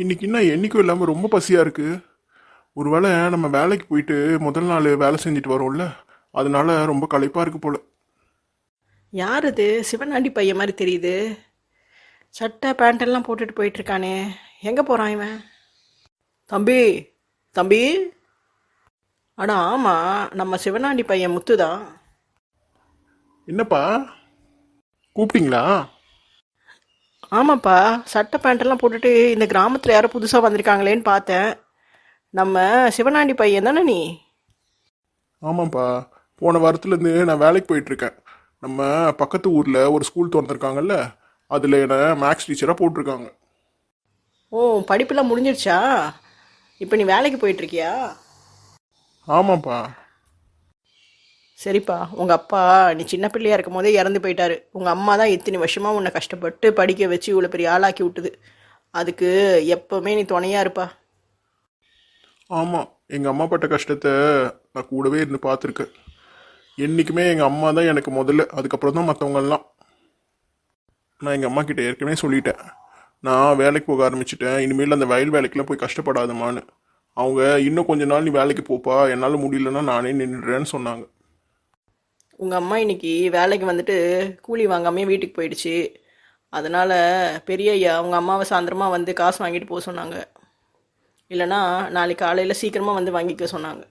இன்னைக்கு என்ன என்னைக்கும் இல்லாமல் ரொம்ப பசியாக இருக்குது ஒருவேளை நம்ம வேலைக்கு போயிட்டு முதல் நாள் வேலை செஞ்சுட்டு வரோம்ல. அதனால ரொம்ப களைப்பாக இருக்கு போல. யார் இது சிவனாண்டி பையன் மாதிரி தெரியுது. சட்டை பேண்ட் எல்லாம் போட்டுட்டு போயிட்டு இருக்கானே. எங்கே போகிறான் இவன்? தம்பி தம்பி? அடா ஆமாம் நம்ம சிவனாண்டி பையன் முத்து தான் என்னப்பா? கூப்பிட்டீங்களா? ஆமாப்பா சட்டை பேண்ட் எல்லாம் போட்டுட்டு இந்த கிராமத்தில் யாரோ புதுசாக வந்திருக்காங்களேன்னு பார்த்தேன். நம்ம சிவனாண்டி பையன் தானே நீ? ஆமாப்பா போன வாரத்துலேருந்து நான் வேலைக்கு போயிட்டுருக்கேன். நம்ம பக்கத்து ஊரில் ஒரு ஸ்கூல் திறந்துருக்காங்கல்ல அதில் என்னை மேக்ஸ் டீச்சராக போட்டிருக்காங்க. ஓ படிப்பெல்லாம் முடிஞ்சிடுச்சா இப்போ நீ வேலைக்கு போயிட்டுருக்கியா? ஆமாப்பா சரிப்பா உங்கள் அப்பா நீ சின்ன பிள்ளையா இருக்கும் போதே இறந்து போயிட்டாரு. உங்கள் அம்மா தான் இத்தனை வருஷமாக உன்னை கஷ்டப்பட்டு படிக்க வச்சு இவ்வளோ பெரிய ஆளாக்கி விட்டுது. அதுக்கு எப்போவுமே நீ துணையாக இருப்பா. ஆமாம் எங்கள் அம்மா பட்ட கஷ்டத்தை நான் கூடவே இருந்து பார்த்துருக்கேன். என்றைக்குமே எங்கள் அம்மா தான் எனக்கு முதல்ல அதுக்கப்புறம் தான் மற்றவங்கெல்லாம் நான் எங்கள் அம்மா கிட்ட ஏற்கனவே சொல்லிட்டேன். நான் வேலைக்கு போக ஆரம்பிச்சிட்டேன். இனிமேல் அந்த வயல் வேலைக்கெல்லாம் போய் கஷ்டப்படாதம்மான்னு. அவங்க இன்னும் கொஞ்ச நாள் நீ வேலைக்கு போப்பா என்னால் முடியலன்னா நானே நின்றுடுறேன்னு சொன்னாங்க. உங்கள் அம்மா இன்னைக்கு வேலைக்கு வந்துட்டு கூலி வாங்காமே வீட்டுக்கு போயிடுச்சு. அதனால் பெரிய ஐயா உங்கள் அம்மாவை சாயந்தரமாக வந்து காசு வாங்கிட்டு போக சொன்னாங்க. இல்லைனா நாளைக்கு காலையில் சீக்கிரமாக வந்து வாங்கிக்க சொன்னாங்க.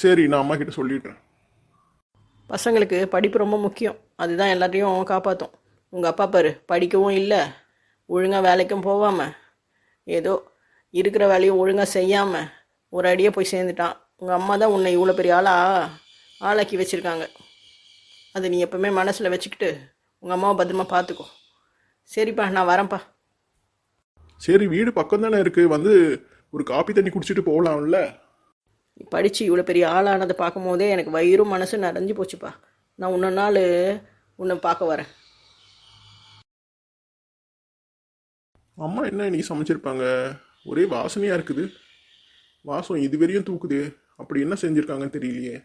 சரி நான் அம்மா கிட்ட சொல்லிடுறேன். பசங்களுக்கு படிப்பு ரொம்ப முக்கியம். அதுதான் எல்லாத்தையும் காப்பாற்றும் உங்கள் அப்பா பாரு படிக்கவும் இல்லை ஒழுங்காக வேலைக்கும் போகாமல் ஏதோ இருக்கிற வேலையும் ஒழுங்காக செய்யாமல் ஒரு அடியே போய் சேர்ந்துட்டான். உங்கள் அம்மா தான் உன்னை இவ்வளோ பெரிய ஆளா ஆளாக்கி வச்சுருக்காங்க. அதை நீ எப்பவுமே மனசில் வச்சுக்கிட்டு உங்கள் அம்மாவை பத்திரமா பார்த்துக்கோ சரிப்பா நான் வரேன்ப்பா. சரி வீடு பக்கம் தானே இருக்குது வந்து ஒரு காப்பி தண்ணி குடிச்சிட்டு போகலாம்ல நீ படித்து இவ்வளோ பெரிய ஆளானதை பார்க்கும் போதே எனக்கு வயிறும் மனசும் நிறைஞ்சு போச்சுப்பா. நான் இன்னொரு நாள் உன்னை பார்க்க வரேன். அம்மா என்ன இன்னைக்கு சமைச்சிருப்பாங்க? ஒரே வாசனையாக இருக்குது. வாசம் இதுவரையும் தூக்குது. அப்படி என்ன செஞ்சுருக்காங்கன்னு தெரியலையே.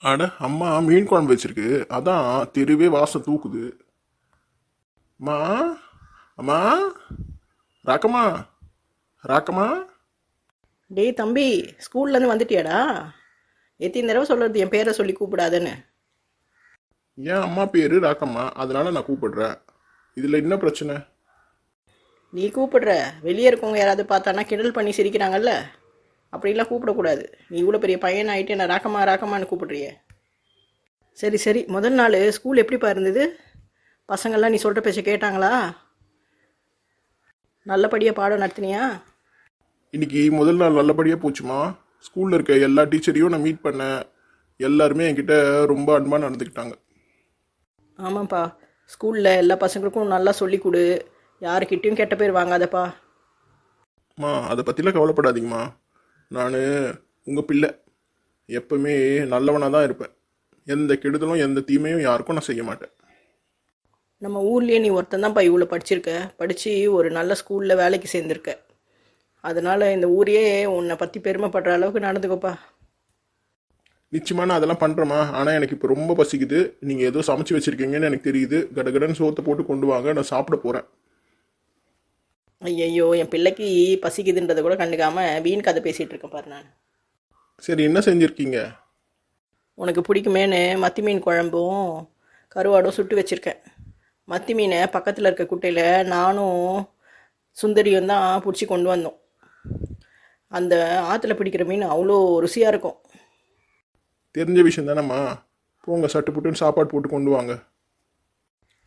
அட அம்மா மீன் குழம்பு வச்சிருக்கு. அதான் தெருவே வாசம் தூக்குது. அம்மா அம்மா ராக்கம்மா ராக்கம்மா. டேய் தம்பி ஸ்கூல்லேருந்து வந்துட்டியாடா? எத்தனை தடவை சொல்கிறது என் பேரை சொல்லி கூப்பிடாதேன்னு. என் அம்மா பேரு ராக்கம்மா? அதனால நான் கூப்பிடுறேன். இதில் என்ன பிரச்சனை? நீ கூப்பிடுற. வெளியே இருக்கவங்க யாராவது பார்த்தானா கிண்டல் பண்ணி சிரிக்கிறாங்கல்ல. அப்படிலாம் கூப்பிடக்கூடாது. நீ இவ்வளோ பெரிய பையன் ஆகிட்டு என்ன ராக்கம்மா ராக்கம்மான்னு கூப்பிடுறியே. சரி சரி. முதல் நாள் ஸ்கூல் எப்படிப்பா இருந்தது? பசங்கள்லாம் நீ சொல்கிற பேச்சை கேட்டாங்களா? நல்லபடியாக பாடம் நடத்தினியா? இன்னைக்கு முதல் நாள் நல்லபடியாக போச்சுமா? ஸ்கூலில் இருக்க எல்லா டீச்சரையும் நான் மீட் பண்ணேன் எல்லாருமே என்கிட்ட ரொம்ப அன்பாக நடந்துக்கிட்டாங்க. ஆமாப்பா. ஸ்கூலில் எல்லா பசங்களுக்கும் நல்லா சொல்லிக் கொடு. யாருக்கிட்டேயும் கெட்ட பேர் வாங்காதப்பா. அம்மா அதை பற்றிலாம் கவலைப்படாதீங்கம்மா. நான் உங்கள் பிள்ளை. எப்பவுமே நல்லவனாக தான் இருப்பேன். எந்த கெடுதலும் எந்த தீமையும் யாருக்கும் நான் செய்ய மாட்டேன். நம்ம ஊர்லேயே நீ ஒருத்தன் தான்ப்பா இவ்வளோ படிச்சிருக்க. படித்து ஒரு நல்ல ஸ்கூலில் வேலைக்கு சேர்ந்துருக்க. அதனால் இந்த ஊரையே உன்னை பற்றி பெருமைப்படுற அளவுக்கு நடந்துக்கோப்பா. நிச்சயமா நான் அதெல்லாம் பண்ணுறேம்மா ஆனால் எனக்கு இப்போ ரொம்ப பசிக்குது. நீங்கள் ஏதோ சமைச்சு வச்சுருக்கீங்கன்னு எனக்கு தெரியுது. கடகடன்னு சோத்தை போட்டு கொண்டு வாங்க. நான் சாப்பிட போகிறேன் ஐயையோ என் பிள்ளைக்கு பசிக்குதுன்றதை கூட கண்டுக்காம வீண் கதை பேசிகிட்டு இருக்கேன் பாரு நான். சரி என்ன செஞ்சுருக்கீங்க? உனக்கு பிடிக்குமேன்னு மத்தி மீன் குழம்பும் கருவாடும் சுட்டு வச்சுருக்கேன். மத்தி மீனை பக்கத்தில் இருக்க குட்டையில் நானும் சுந்தரியும் தான் பிடிச்சி கொண்டு வந்தோம். அந்த ஆற்றுல பிடிக்கிற மீன் அவ்வளோ ருசியாக இருக்கும். தெரிஞ்ச விஷயம் தானேம்மா. போங்க சட்டு புட்டுன்னு சாப்பாடு போட்டு கொண்டு வாங்க.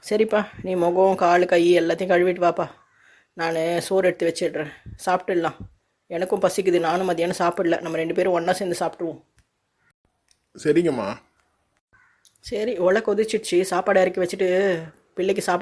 சரிப்பா நீ முகம் கால் கை எல்லாத்தையும் கழுவிட்டு வாப்பா. நான் சோறு எடுத்து வச்சிடுறேன். சாப்பிட்டுடலாம். எனக்கும் பசிக்குது நானும் மதியானம் சாப்பிடல. நம்ம ரெண்டு பேரும் ஒன்றா சேர்ந்து சாப்பிட்ருவோம் சரிங்கம்மா. சரி ஒலை கொதிச்சிடுச்சு. சாப்பாடு இறக்கி வச்சுட்டு பிள்ளைக்கு சாப்பாடு